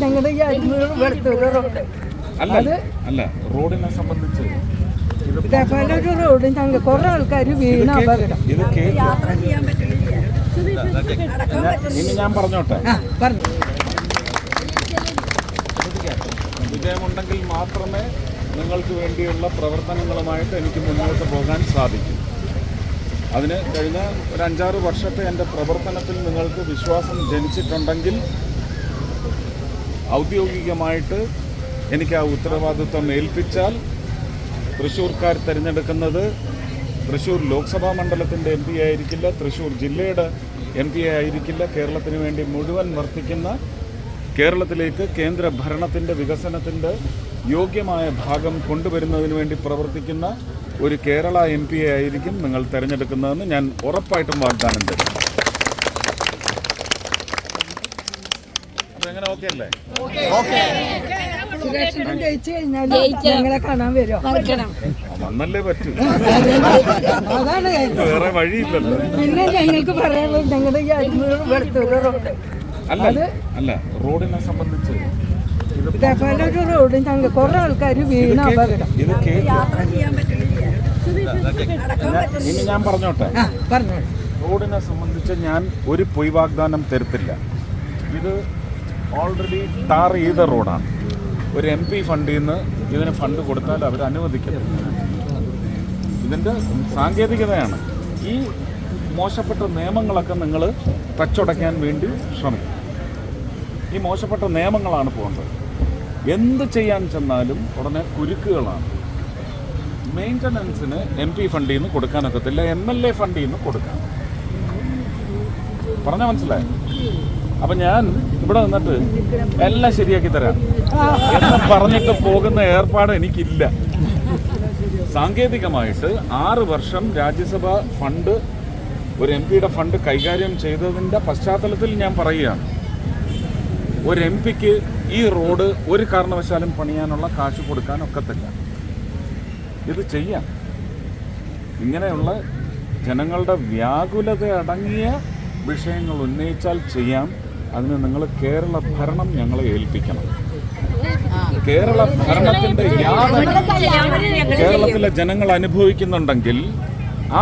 ഞങ്ങളുടെ ഈ അരിമൂർ വെളുത്തൂര് റോഡ്. അല്ല അല്ല റോഡിനെ സംബന്ധിച്ച് ഇത് ഇതേപോലെ ഒരു റോഡ് ഞങ്ങൾ കുറെ ആൾക്കാർ വീണ അപകടം ഇത് ഞാൻ- ഇനി ഞാൻ പറഞ്ഞോട്ടെ? വിജയമുണ്ടെങ്കിൽ മാത്രമേ നിങ്ങൾക്ക് വേണ്ടിയുള്ള പ്രവർത്തനങ്ങളുമായിട്ട് എനിക്ക് മുന്നോട്ട് പോകാൻ സാധിക്കും. അതിന് കഴിഞ്ഞ ഒരു അഞ്ചാറ് വർഷത്തെ എന്റെ പ്രവർത്തനത്തിൽ നിങ്ങൾക്ക് വിശ്വാസം ജനിച്ചിട്ടുണ്ടെങ്കിൽ ഔദ്യോഗികമായിട്ട് എനിക്ക് ആ ഉത്തരവാദിത്വം ഏൽപ്പിച്ചാൽ തൃശ്ശൂർക്കാർ തിരഞ്ഞെടുക്കുന്നത് തൃശ്ശൂർ ലോക്സഭാ മണ്ഡലത്തിന്റെ എം പി ആയിരിക്കില്ല തൃശ്ശൂർ ജില്ലയുടെ എം പി ആയിരിക്കില്ല. കേരളത്തിന് വേണ്ടി മുഴുവൻ വർത്തിക്കുന്ന കേരളത്തിലേക്ക് കേന്ദ്ര ഭരണത്തിന്റെ വികസനത്തിന്റെ യോഗ്യമായ ഭാഗം കൊണ്ടുവരുന്നതിന് വേണ്ടി പ്രവർത്തിക്കുന്ന ഒരു കേരള എം ആയിരിക്കും നിങ്ങൾ തിരഞ്ഞെടുക്കുന്നതെന്ന് ഞാൻ ഉറപ്പായിട്ടും വാഗ്ദാനം തരും. ഓക്കെ അല്ലേ? സുരേഷിനും ജയിച്ചു കഴിഞ്ഞാൽ ഞങ്ങളെ കാണാൻ വരുമോ? വന്നല്ലേ പറ്റൂ. അതാണ്. വേറെ വഴിയില്ലല്ലോ. പിന്നെ ഞങ്ങൾക്ക് പറയാനുള്ളത് ഞങ്ങളുടെ ഈ അരിമൂർ വെളുത്തൂര് റോഡ്. അല്ല അല്ല റോഡിനെ സംബന്ധിച്ച് ഇത് ഇതേപോലെ ഒരു റോഡ് ഞങ്ങൾ കുറെ ആൾക്കാർ വീണ അപകടം. ഇനി ഞാൻ പറഞ്ഞോട്ടെ. റോഡിനെ സംബന്ധിച്ച് ഞാൻ ഒരു പൊയ് വാഗ്ദാനം തരത്തില്ല. ഇത് ഓൾറെഡി ടാർ ചെയ്ത റോഡാണ് ഒരു എം പി ഫണ്ടിൽ നിന്ന് ഇതിന് ഫണ്ട് കൊടുത്താൽ അവർ അനുവദിക്കരുത് ഇതിന്റെ സാങ്കേതികതയാണ്. ഈ മോശപ്പെട്ട നിയമങ്ങളൊക്കെ നിങ്ങൾ തച്ചുടയ്ക്കാൻ വേണ്ടി ശ്രമിക്കും. ഈ മോശപ്പെട്ട നിയമങ്ങളാണ് പോകേണ്ടത്. എന്ത് ചെയ്യാൻ ചെന്നാലും ഉടനെ കുരുക്കുകളാണ്. മെയിന്റനൻസിന് എം പി ഫണ്ടിൽ നിന്ന് കൊടുക്കാനൊക്കത്തില്ല എം എൽ എ ഫണ്ടിൽ നിന്ന് കൊടുക്കാം. പറഞ്ഞാൽ മനസ്സിലായി? അപ്പൊ ഞാൻ ഇവിടെ നിന്നിട്ട് എല്ലാം ശരിയാക്കി തരാം. എന്ന് പറഞ്ഞിട്ട് പോകുന്ന ഏർപ്പാട് എനിക്കില്ല. സാങ്കേതികമായിട്ട് ആറ് വർഷം രാജ്യസഭ ഫണ്ട് ഒരു എം പിയുടെ ഫണ്ട് കൈകാര്യം ചെയ്തതിന്റെ പശ്ചാത്തലത്തിൽ ഞാൻ പറയുകയാണ്. ഒരു എം പിക്ക് ഈ റോഡ് ഒരു കാരണവശാലും പണിയാനുള്ള കാശ് കൊടുക്കാൻ ഒക്കത്തില്ല. ഇത് ചെയ്യാം. ഇങ്ങനെയുള്ള ജനങ്ങളുടെ വ്യാകുലത അടങ്ങിയ വിഷയങ്ങൾ ഉന്നയിച്ചാൽ ചെയ്യാം. അതിന് നിങ്ങൾ കേരള ഭരണം ഞങ്ങളെ ഏൽപ്പിക്കണം. കേരള ഭരണത്തിന്റെ കേരളത്തിലെ ജനങ്ങൾ അനുഭവിക്കുന്നുണ്ടെങ്കിൽ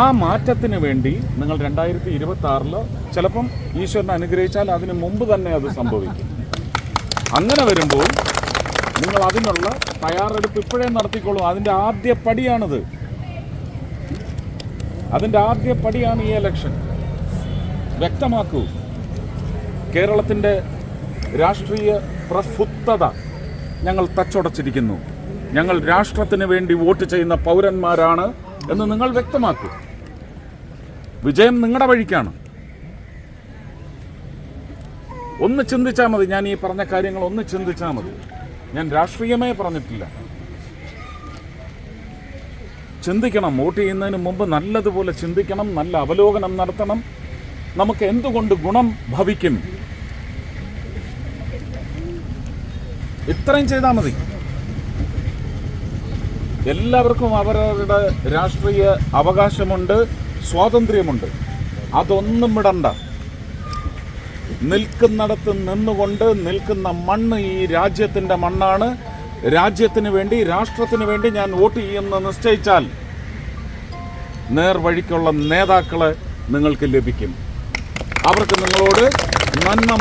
ആ മാറ്റത്തിന് വേണ്ടി നിങ്ങൾ രണ്ടായിരത്തി ഇരുപത്തി ആറിൽ ചിലപ്പം ഈശ്വരനെ അനുഗ്രഹിച്ചാൽ അതിന് മുമ്പ് തന്നെ അത് സംഭവിക്കും. അങ്ങനെ വരുമ്പോൾ നിങ്ങൾ അതിനുള്ള തയ്യാറെടുപ്പ് ഇപ്പോഴേ നടത്തിക്കോളൂ. അതിന്റെ ആദ്യ പടിയാണിത്. അതിന്റെ ആദ്യ പടിയാണ് ഈ ഇലക്ഷൻ വ്യക്തമാക്കൂ. കേരളത്തിന്റെ രാഷ്ട്രീയ പ്രഫുദ്ധത ഞങ്ങൾ തച്ചുടച്ചിരിക്കുന്നു. ഞങ്ങൾ രാഷ്ട്രത്തിന് വേണ്ടി വോട്ട് ചെയ്യുന്ന പൗരന്മാരാണ് എന്ന് നിങ്ങൾ വ്യക്തമാക്കൂ. വിജയം നിങ്ങളുടെ വഴിക്കാണ്. ഒന്ന് ചിന്തിച്ചാൽ മതി. ഞാൻ ഈ പറഞ്ഞ കാര്യങ്ങൾ ഒന്ന് ചിന്തിച്ചാൽ മതി. ഞാൻ രാഷ്ട്രീയമേ പറഞ്ഞിട്ടില്ല. ചിന്തിക്കണം. വോട്ട് ചെയ്യുന്നതിന് മുമ്പ് നല്ലതുപോലെ ചിന്തിക്കണം. നല്ല അവലോകനം നടത്തണം. നമുക്ക് എന്തുകൊണ്ട് ഗുണം ഭവിക്കും? ഇത്രയും ചെയ്താൽ മതി. എല്ലാവർക്കും അവരവരുടെ രാഷ്ട്രീയ അവകാശമുണ്ട് സ്വാതന്ത്ര്യമുണ്ട്. അതൊന്നും വിടണ്ട. നിൽക്കുന്നിടത്ത് നിന്നുകൊണ്ട് നിൽക്കുന്ന മണ്ണ് ഈ രാജ്യത്തിന്റെ മണ്ണാണ്. രാജ്യത്തിന് വേണ്ടി രാഷ്ട്രത്തിന് വേണ്ടി ഞാൻ വോട്ട് ചെയ്യുമെന്ന് നിശ്ചയിച്ചാൽ നേർവഴിക്കുള്ള നേതാക്കളെ നിങ്ങൾക്ക് ലഭിക്കും. അവർക്ക് നിങ്ങളോട് നന്മ